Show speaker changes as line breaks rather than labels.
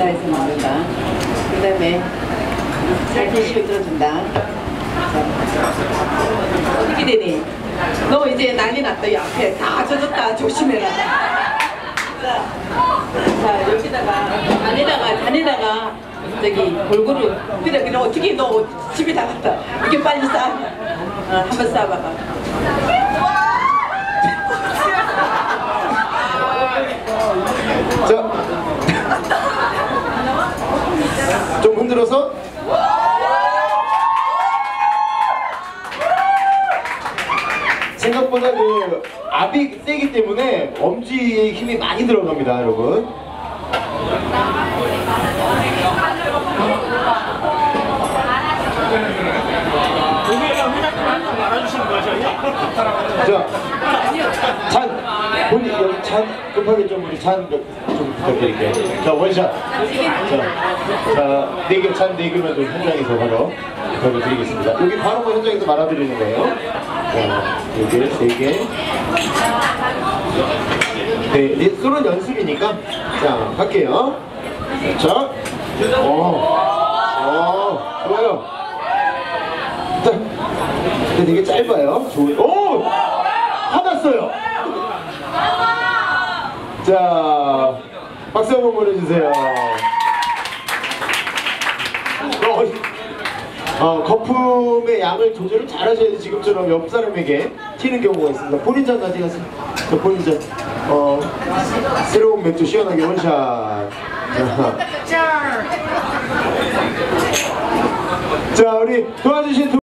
다 해서 먹는다. 그 다음에 살짝 들어준다. 자, 어떻게 되니? 너 이제 난리 났다. 이 앞에 다 젖었다. 조심해라. 자, 자 여기다가 안에다가 안에다가 저기 골고루 그래 그래 어떻게 너 집에 다 갔다. 이게 빨리 싸. 어, 한번 싸봐봐.
자. 좀 흔들어서. 생각보다 그 압이 세기 때문에 엄지에 힘이 많이 들어갑니다, 여러분.
고개가 회장님한테 말아주시는 거죠?
자, 잔, 잔 급하게 좀 우리 잔좀 부탁드릴게요. 자, 원샷. 자, 자, 네 개, 잔네 개만 좀 현장에서 바로 부탁을 드리겠습니다. 여기 바로 뭐 현장에서 말아드리는 거예요. 자, 여기 네 개. 네, 네, 술은 연습이니까. 자, 갈게요. 자, 어, 어, 좋아요. 자, 근데 되게 짧아요. 좋은. 오! 화났어요. 자, 박수 한번 보내주세요. 어, 어, 거품의 양을 조절을 잘 하셔야 지 지금처럼 옆 사람에게 튀는 경우가 있습니다. 본인 잔 어디 갔어요? 저 본인 잔. 어, 새로운 맥주 시원하게 원샷. 자, 자 우리 도와주신 두